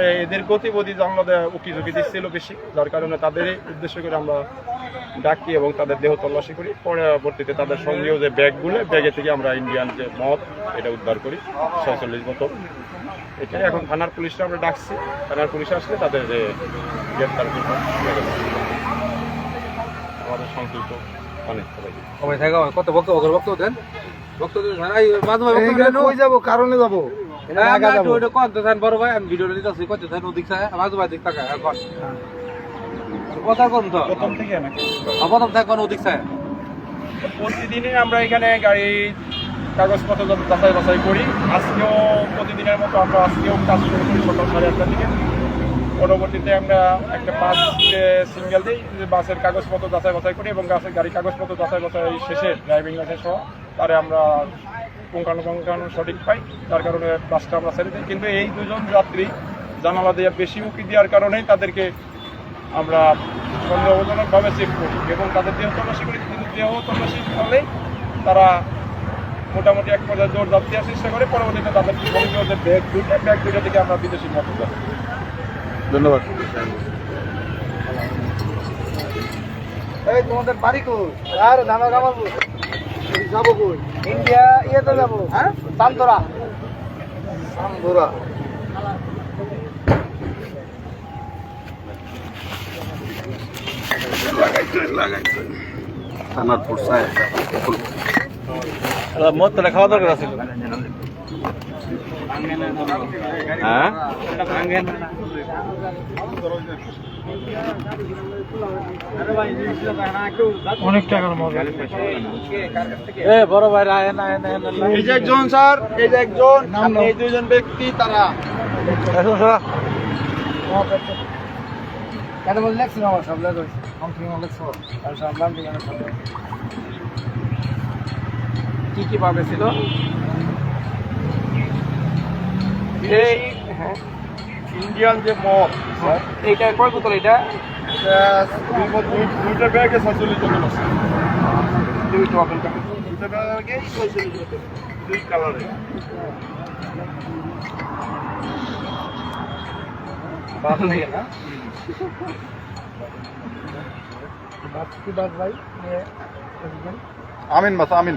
পরে এদের গতিবিধি জানলা উকি ঝুঁকি দিচ্ছিল বেশি যার কারণে তাদেরই উদ্দেশ্য করে আমরা ডাকি এবং তাদের দেহ তল্লাশি করি। পরবর্তীতে তাদের সঙ্গেও যে ব্যাগগুলো ব্যাগে থেকে আমরা ইন্ডিয়ান যে মদ এটা উদ্ধার করি ছয়চল্লিশ বোতল। এটাই এখন থানার পুলিশরা আমরা ডাকছি। থানার পুলিশ আসলে তাদের যে গ্রেপ্তার আমাদের সংশ্লিষ্ট অনেক সবাই। কত বক্তব্য বক্তব্য দেন? বক্তব্য মাঝে যাব? কারণে যাব? হ্যাঁ, আমরা কত দেন বড় ভাই আমি ভিডিওটা দিতেছি কত দেন ওদিক চায় দিক এখন। কথা কম তো। প্রথম থেকে নাকি? ওদিক চায় প্রতিদিনই আমরা এখানে গাড়ি কাগজপত্র যত যাচাই বাছাই করি। আজকেও প্রতিদিনের মতো আমরা আজকেও কাজ শুরু করি সকাল সাড়ে আটটার দিকে। পরবর্তীতে আমরা একটা বাস সিঙ্গেল দিই যে বাসের কাগজপত্র যাচাই বাছাই করি এবং গাছের গাড়ি কাগজপত্র যাচাই বাছাই শেষে ড্রাইভিং লাইসেন্স সহ তারে আমরা পুঙ্খানুপুঙ্খানু সঠিক পাই তার কারণে বাসটা আমরা ছেড়ে দিই। কিন্তু এই দুজন যাত্রী জানালা দিয়ে বেশি উকি দেওয়ার কারণেই তাদেরকে আমরা সন্দেহজনকভাবে চেক করি এবং তাদের দেহ তল্লাশি করি। কিন্তু দেহ তল্লাশি করলেই তারা মোটামুটি এক পর্যায়ে জোর জাপ দেওয়ার চেষ্টা করে। পরবর্তীতে তাদের সঙ্গে ওদের ব্যাগ দুটো ব্যাগ দুটো থেকে আমরা বিদেশি মত ধন্যবাদ। এই তোমাদের বাড়ি কই? আর নানা কামাবো যাব কই? ইন্ডিয়া ইয়েতে যাব। হ্যাঁ? চান্দরা চান্দরা থানার পোষায় মদ তাহলে খাওয়া দরকার আছে হ্যাঁ? অনেক টাকার মজা এ বড় ভাই আয়েন আয়েন এই যে একজন স্যার এই যে একজন আপনি এই দুইজন ব্যক্তি তারা। এখন সরা কেন বলে লেখছিল আমার সব লেখ? হয়েছে ঠিক আর সব নাম ঠিকানা সব কি কি পাবে ছিল? এই ইন্ডিয়ান যে মদ? এইটা কয় বোতল এটা? দুইটা ব্যাগে সাতচল্লিশ জন আছে। দুই টপেল দুইটা ব্যাগে ছয়চল্লিশ বোতল দুই কালারে বাদ লাগে না? বাদ কি ভাই? আমিন বাস আমিন।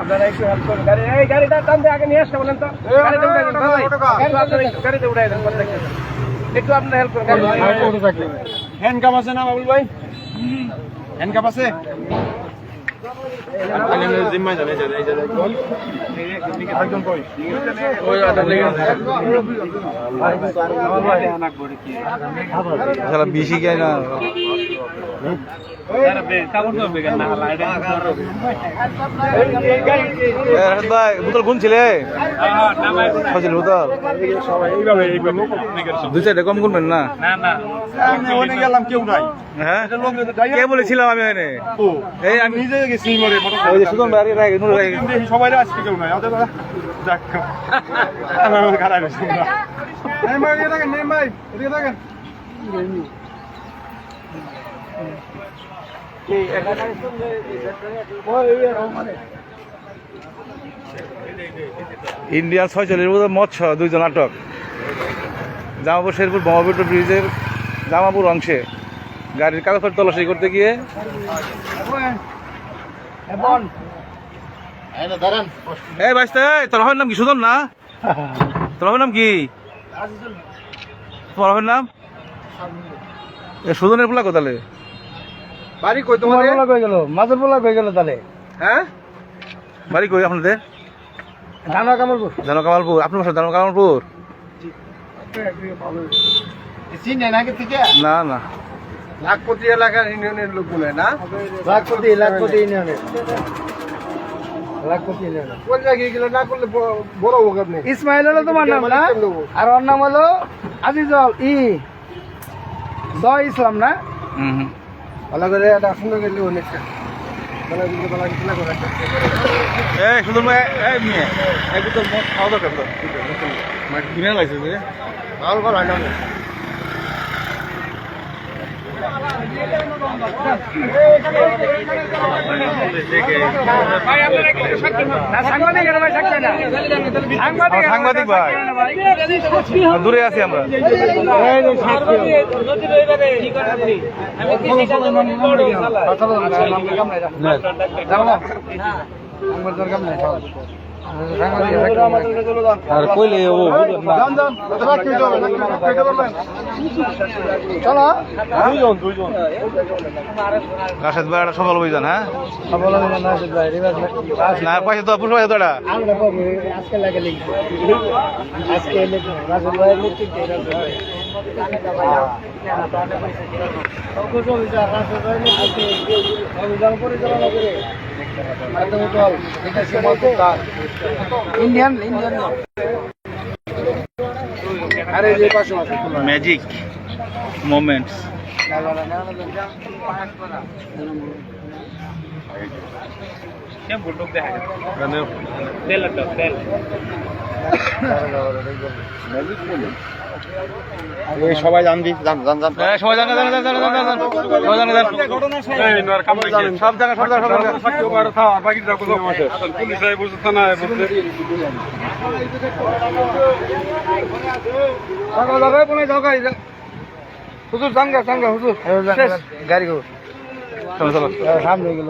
আপনারা একটু হেল্প করুন। গাড়ি এই গাড়িটা টান দিয়ে আগে নিয়ে আসতে বলেন তো। গাড়িতে উঠাই দেন ভাই। গাড়িতে উঠাই দেন একটু আপনারা হেল্প করুন। হ্যান্ড কাপ আছে না বাবুল ভাই? হ্যান্ড কাপ আছে? বেশি কে না। বোতল কোন ছিলে বোতল। দুই সাইডে কম করবেন না? গেলাম কেউ নাই। হ্যাঁ? কে বলেছিলাম আমি এই আমি নিজে গেছি মরে ওই যে সুদন ভাই রাখে নুর রাখে। সবাই আজকে কেউ নাই ওদের কথা, যাক। আমার খারাপ হয়েছে না। নেমাই এদিকে থাকেন নেমাই এদিকে থাকেন। ইন্ডিয়ান ছয়চল্লিশ বোধ মৎস্য দুইজন আটক। জামাপুর শেরপুর ব্রহ্মপুত্র ব্রিজের জামাপুর অংশে গাড়ির কাগজপত্র তল্লাশি করতে গিয়ে এই বাইস্তে তোর হবের নাম কি সুদন না? তোর নাম কি? তোমার হবের নাম? এ সুদনের পোলা কোথালে বাড়ি কই তোমাদের? বলা কই গেল? মাছের বলা কই গেল তাহলে? হ্যাঁ? বাড়ি কই আপনাদের? ধানা কামড়পুর জানো কামালপুর আপনার বাসা জানো কামালপুর? না না। লাখপতি এলাকার ইউনিয়নের লোক বলে না? লাখপতি লাখপতি ইউনিয়নের। করলে ইসমাইল হলো তোমার নাম না? আর ওর নাম হলো আজিজল ই। দ ইসলাম না? ভালো করে এটা সুন্দর করে লিখুন একটা ভালো করে ভালো করে খেলা করে এই শুধু এই মেয়ে। এক খাওয়া দরকার তো। মানে কিনে লাগছে যে। ভালো ভালো সাংবাদিক ভাই। থাকবে না। আমার সাংবাদিক ভাই দূরে আছি আমরা আর কইলে ও চলো রাশেদ ভাই একটা সফল অভিযান হ্যাঁ? না পয়সা তো পুরো পয়সা এটা। আজকে লাগে আজকে লিখি ভাই। লিখি ইন্ডিয়ান ইন্ডিয়ান আরে যে পাশে ম্যাজিক মোমেন্টস সবাই জানবি জান জান জান। সবাই জানে জানে জানে জানে জানে জানে সবাই জানে জানে সব জায়গা সব জায়গা সব জায়গা। সকাল যাবে কোনে যাও গাড়ি হুজুর জাঙ্গা জাঙ্গা হুজুর। গাড়ি গো চলো চলো। সামনে গেল